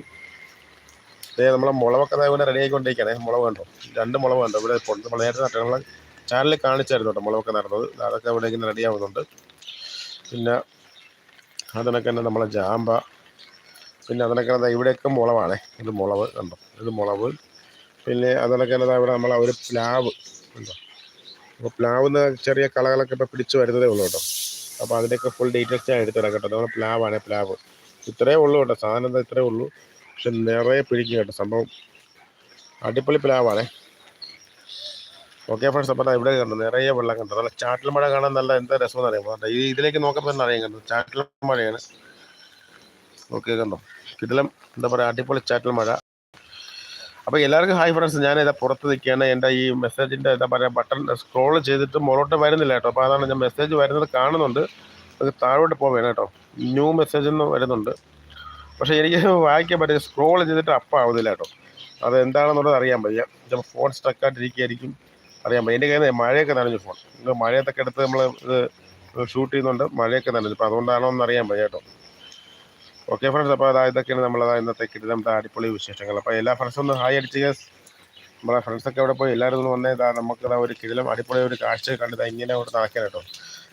ഇതേ നമ്മളെ മുളവൊക്കെ അതായത് ഇവിടെ റെഡി ആയിക്കൊണ്ടിരിക്കുകയാണ്. മുളവ് കണ്ടോ? രണ്ട് മുളവ് കണ്ടോ? ഇവിടെ ഇപ്പോൾ നമ്മൾ നേരത്തെ നട്ട നമ്മളെ ചാനലിൽ കാണിച്ചായിരുന്നു കേട്ടോ മുളവൊക്കെ നടന്നത്. അതൊക്കെ ഇവിടെ ഇങ്ങനെ റെഡി ആവുന്നുണ്ട്. പിന്നെ അതിനൊക്കെ തന്നെ നമ്മളെ ജാമ്പ. പിന്നെ അതിനൊക്കെ എന്താ ഇവിടെയൊക്കെ മുളവാണേ ഇത് മുളവ് കണ്ടോ? ഇത് മുളവ് പിന്നെ അതിനൊക്കെ എന്താ ഇവിടെ നമ്മളെ ഒരു പ്ലാവ് കണ്ടോ? അപ്പോൾ പ്ലാവുന്ന ചെറിയ കളകളൊക്കെ ഇപ്പോൾ പിടിച്ച് വരുന്നതേ ഉള്ളൂ കേട്ടോ. അപ്പോൾ അതിന്റെയൊക്കെ ഫുൾ ഡീറ്റെയിൽസ് ഞാൻ എടുത്തു തരാം കേട്ടോ. നമ്മൾ പ്ലാവാണ് പ്ലാവ്. ഇത്രയേ ഉള്ളൂ കേട്ടോ. സാധനം എന്താ ഇത്രയേ ഉള്ളൂ. പക്ഷെ നിറയെ പിടിക്കും കേട്ടോ. സംഭവം അടിപൊളി പ്ലാവാണ്. ഓക്കെ ഫ്രണ്ട്സ് അപ്പോൾ ഇവിടെ കണ്ടു? നിറയെ വെള്ളം കണ്ടു? നല്ല ചാറ്റൽ മഴ കാണാൻ നല്ല എന്താ രസം എന്നറിയാം ഈ ഇതിലേക്ക് നോക്കുമ്പോൾ തന്നെ അറിയാം കണ്ടു? ചാറ്റൽ മഴയാണ്. ഓക്കെ കണ്ടോ? കിടിലം എന്താ പറയുക അടിപൊളി ചാറ്റൽ മഴ. അപ്പോൾ എല്ലാവർക്കും ഹായ് ഫ്രണ്ട്സ് ഞാൻ ഇതാ പുറത്ത് നിൽക്കുകയാണ്. എന്റെ ഈ മെസ്സേജിന്റെ എന്താ പറയുക ബട്ടൺ സ്ക്രോൾ ചെയ്തിട്ട് മുകളോട്ട് വരുന്നില്ല കേട്ടോ. അപ്പോൾ അതാണ് ഞാൻ മെസ്സേജ് വരുന്നത് കാണുന്നുണ്ട്. അത് താഴോട്ട് പോവേണം കേട്ടോ. ന്യൂ മെസ്സേജ് എന്ന് വരുന്നുണ്ട്. പക്ഷേ എനിക്ക് വായിക്കാൻ പറ്റില്ല. സ്ക്രോൾ ചെയ്തിട്ട് അപ്പം ആവുന്നില്ല കേട്ടോ. അത് എന്താണെന്നുള്ളത് അറിയാൻ വയ്യ. ചിലപ്പോൾ ഫോൺ സ്റ്റക്കായിട്ടിരിക്കുകയായിരിക്കും അറിയാൻ പറ്റും എന്റെ കയ്യിൽ മഴയൊക്കെ നനഞ്ഞു ഫോൺ മഴയത്തൊക്കെ എടുത്ത് നമ്മൾ ഇത് ഷൂട്ട് ചെയ്യുന്നുണ്ട്. മഴയൊക്കെ നനഞ്ഞു. അപ്പോൾ അതുകൊണ്ടാണോ എന്ന് അറിയാൻ പറ്റും കേട്ടോ. ഓക്കെ ഫ്രണ്ട്സ് അപ്പോൾ അതാ ഇതൊക്കെയാണ് നമ്മൾ ഇന്നത്തെ കിട്ടുന്ന അടിപൊളി വിശേഷങ്ങൾ. അപ്പോൾ എല്ലാ ഫ്രണ്ട്സും ഒന്ന് ഹായ് അടിച്ച് ഗസ് നമ്മളെ ഫ്രണ്ട്സൊക്കെ അവിടെ പോയി എല്ലാവരും ഒന്ന് വന്നേ ഇതാ നമുക്ക് ഒരു കിടിലം അടിപൊളി ഒരു കാഴ്ച കണ്ടത് ഇങ്ങനെ അവിടെ നടക്കാൻ കേട്ടോ.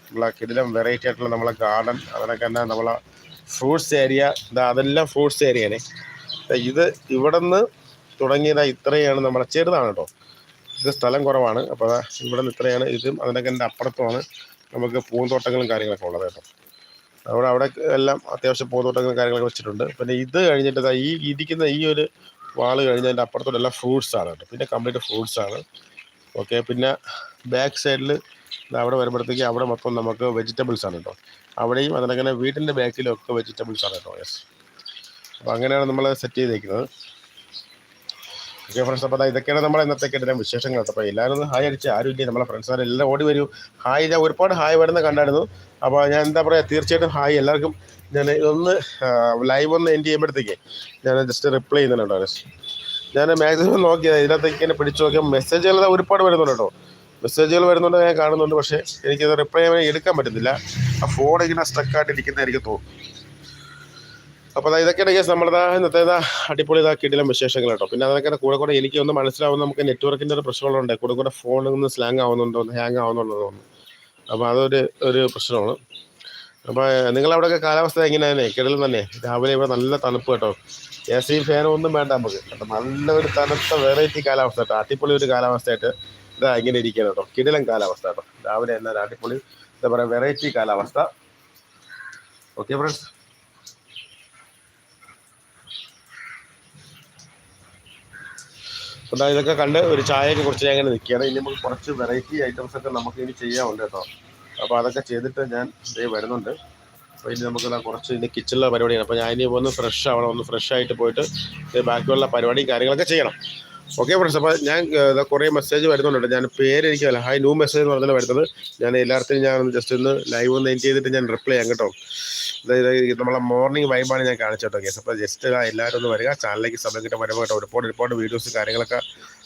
നമ്മളെ കിടിലം വെറൈറ്റി ആയിട്ടുള്ള നമ്മളെ ഗാർഡൻ അതിനൊക്കെ തന്നെ നമ്മളെ ഫ്രൂട്ട്സ് ഏരിയ ഇതാ അതെല്ലാം ഫ്രൂട്ട്സ് ഏരിയയാണ് ഇത് ഇവിടെ നിന്ന് തുടങ്ങിയതാ ഇത്രയാണ് നമ്മളെ ചെറുതാണ് കേട്ടോ. ഇത് സ്ഥലം കുറവാണ് അപ്പോൾ ഇവിടെ നിന്ന് ഇത്രയാണ് ഇതും അതിനൊക്കെ എന്റെ അപ്പുറത്തുമാണ്. നമുക്ക് പൂന്തോട്ടങ്ങളും കാര്യങ്ങളൊക്കെ ഉള്ളത് കേട്ടോ. അവിടെ അവിടെ എല്ലാം അത്യാവശ്യം പൂന്തോട്ടങ്ങളും കാര്യങ്ങളൊക്കെ വെച്ചിട്ടുണ്ട്. പിന്നെ ഇത് കഴിഞ്ഞിട്ട് ഈ ഇരിക്കുന്ന ഈ ഒരു വാൾ കഴിഞ്ഞ് അതിന്റെ അപ്പുറത്തോടെ എല്ലാം ഫ്രൂട്ട്സാണ് കേട്ടോ. പിന്നെ കംപ്ലീറ്റ് ഫ്രൂട്ട്സാണ് ഓക്കെ പിന്നെ ബാക്ക് സൈഡിൽ അവിടെ വരുമ്പോഴത്തേക്ക് അവിടെ മൊത്തം നമുക്ക് വെജിറ്റബിൾസ് ആണ് കേട്ടോ. അവിടെയും അതിനങ്ങനെ വീട്ടിന്റെ ബാക്കിലും ഒക്കെ വെജിറ്റബിൾസ് ആണ് കേട്ടോ. യെസ് അപ്പോൾ അങ്ങനെയാണ് നമ്മൾ സെറ്റ് ചെയ്തേക്കുന്നത്. ഓക്കെ ഫ്രണ്ട്സ് അപ്പോൾ ഇതൊക്കെയാണ് നമ്മൾ ഇന്നത്തെ കിട്ടുന്ന വിശേഷങ്ങൾ അപ്പോൾ എല്ലാവരും ഒന്ന് ഹായ് അടിച്ച് ആരും ഇല്ലേ നമ്മളെ ഫ്രണ്ട്സുകാരെല്ലാം ഓടി വരൂ. ഹായ് ഞാൻ ഒരുപാട് ഹായ് വരുന്ന കണ്ടായിരുന്നു. അപ്പോൾ ഞാൻ എന്താ പറയുക തീർച്ചയായിട്ടും ഹായ്. എല്ലാവർക്കും ഞാൻ ഒന്ന് ലൈവ് ഒന്ന് എൻഡ് ചെയ്യുമ്പോഴത്തേക്ക് ഞാൻ ജസ്റ്റ് റിപ്ലൈ ചെയ്യുന്നുണ്ട് കേട്ടോ ഞാൻ മാക്സിമം നോക്കിയത് ഇതിനകത്തേക്ക് ഇങ്ങനെ പിടിച്ചു നോക്കിയാൽ മെസ്സേജുകൾ ഒരുപാട് വരുന്നുണ്ട് കേട്ടോ. മെസ്സേജുകൾ വരുന്നുണ്ട് ഞാൻ കാണുന്നുണ്ട് പക്ഷേ എനിക്കത് റിപ്ലൈ എടുക്കാൻ പറ്റുന്നില്ല. ആ ഫോൺ ഇങ്ങനെ സ്ട്രക്കായിട്ട് ഇരിക്കുന്നതായിരിക്കും തോന്നുന്നു. തോന്നും അപ്പോൾ ഇതൊക്കെയാണ് കേസ് നമ്മളതാ ഇന്നത്തെ അടിപൊളി ഇതാ കിടിലം വിശേഷങ്ങൾ കേട്ടോ. പിന്നെ അതൊക്കെ കൂടെ കൂടെ എനിക്ക് ഒന്ന് മനസ്സിലാവും നമുക്ക് നെറ്റ്വർക്കിന്റെ ഒരു പ്രശ്നങ്ങളുണ്ട്. കൂടെ കൂടെ ഫോണിൽ നിന്ന് സ്ലാങ് ആവുന്നുണ്ടോ ഹാങ് ആവുന്നുണ്ടോ തോന്നുന്നു. അപ്പോൾ അതൊരു ഒരു പ്രശ്നമാണ്. അപ്പോൾ നിങ്ങളവിടെയൊക്കെ കാലാവസ്ഥ എങ്ങനെയാണ് കിടലും തന്നെ. രാവിലെ ഇവിടെ നല്ല തണുപ്പ് കേട്ടോ. എ സി ഫാനും ഒന്നും വേണ്ട നമുക്ക്. കേട്ടോ നല്ലൊരു തണുത്ത വെറൈറ്റി കാലാവസ്ഥ കേട്ടോ. അടിപൊളി ഒരു കാലാവസ്ഥയായിട്ട് ഇതാ ഇങ്ങനെ ഇരിക്കുകയാണ് കേട്ടോ. കിടിലം കാലാവസ്ഥ കേട്ടോ. രാവിലെ എന്നാൽ അടിപൊളി എന്താ പറയുക വെറൈറ്റി കാലാവസ്ഥ. ഓക്കെ ഫ്രണ്ട്സ് അപ്പോൾ ഇതൊക്കെ കണ്ട് ഒരു ചായയൊക്കെ കുറച്ച് ഞാൻ ഇങ്ങനെ നിൽക്കുകയാണ് ഇനി നമുക്ക് കുറച്ച് വെറൈറ്റി ഐറ്റംസ് ഒക്കെ നമുക്ക് ഇനി ചെയ്യാനുണ്ട് കേട്ടോ. അപ്പോൾ അതൊക്കെ ചെയ്തിട്ട് ഞാൻ ഇതേ വരുന്നുണ്ട്. അപ്പോൾ ഇനി നമുക്ക് കുറച്ച് ഇനി കിച്ചണിലെ പരിപാടിയാണ്. അപ്പോൾ ഞാൻ ഇനി ഒന്ന് ഫ്രഷ് ആവണം ഒന്ന് ഫ്രഷ് ആയിട്ട് പോയിട്ട് ബാക്കിയുള്ള പരിപാടിയും കാര്യങ്ങളൊക്കെ ചെയ്യണം. ഓക്കെ ഫ്രണ്ട്സ് അപ്പോൾ ഞാൻ കുറേ മെസ്സേജ് വരുന്നുണ്ട്. ഞാൻ പേര് എനിക്കല്ല ഹായ് ന്യൂ മെസ്സേജ് എന്ന് പറഞ്ഞാൽ വരുന്നത്. ഞാൻ എല്ലായിടത്തും ഞാൻ ജസ്റ്റ് ഒന്ന് ലൈവ് ഒന്ന് എൻഡ് ചെയ്തിട്ട് ഞാൻ റിപ്ലൈ ചെയ്യാം കേട്ടോ. നമ്മളെ മോർണിംഗ് വൈബാണ് ഞാൻ കാണിച്ചോട്ടോ കേസ്. അപ്പോൾ ജസ്റ്റ് എല്ലാവരും ഒന്ന് വരിക. ചാനലിലേക്ക് സമയം കിട്ടാൻ വരുമ്പോൾ കേട്ടോ ഒരുപാട് ഒരുപാട് വീഡിയോസ് കാര്യങ്ങളൊക്കെ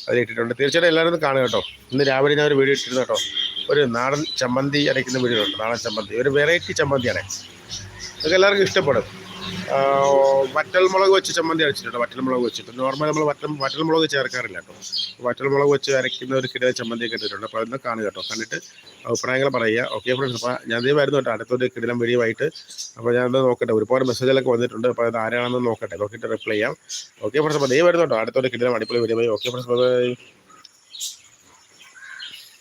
അതിൽ ഇട്ടിട്ടുണ്ട്. തീർച്ചയായിട്ടും എല്ലാവരും ഒന്ന് കാണുക കേട്ടോ. ഇന്ന് രാവിലെ ഞാൻ ഒരു വീഡിയോ ഇട്ടിരുന്നു കേട്ടോ. ഒരു നാടൻ ചമ്മന്തി അരയ്ക്കുന്ന വീഡിയോ ഉണ്ട്? നാടൻ ചമ്മന്തി. ഒരു വെറൈറ്റി ചമ്മന്തിയാണ്. അതൊക്കെ എല്ലാവർക്കും ഇഷ്ടപ്പെടും. ആ, വറ്റൽ മുളക് വെച്ച് ചമ്മന്തി അരച്ചിട്ടുണ്ട്. വറ്റൽ മുളക് വെച്ചിട്ട്. നോർമൽ നമ്മൾ വറ്റൽ വറ്റൽ മുളക് ചേർക്കാറില്ല കേട്ടോ. വറ്റൽ മുളക് വെച്ച് അരയ്ക്കുന്ന ഒരു കിട ചമ്മന്തി ഒക്കെ ഇട്ടിട്ടുണ്ട്. അപ്പോൾ അതൊന്ന് കാണുക കേട്ടോ. കണ്ടിട്ട് അഭിപ്രായങ്ങൾ പറയുക. ഓക്കെ ഫ്രണ്ട്സ് അപ്പോൾ ഞാൻ ഇതേ വരുന്നു കേട്ടോ. അടുത്തൊരു കിടിലം വഴിയുമായിട്ട് അപ്പോൾ ഞാനത് നോക്കട്ടെ. ഒരുപാട് മെസ്സേജിലൊക്കെ വന്നിട്ടുണ്ട്. അപ്പോൾ അത് ആരാണെന്ന് നോക്കട്ടെ. നോക്കിയിട്ട് റിപ്ലൈ ചെയ്യാം. ഓക്കെ ഫ്രണ്ട്സ് അപ്പോൾ ഇതേ വരുന്നു കേട്ടോ. അടുത്തൊരു കിടിലം അടിപൊളി വരുമായി ഓക്കെ ഫ്രണ്ട്സ്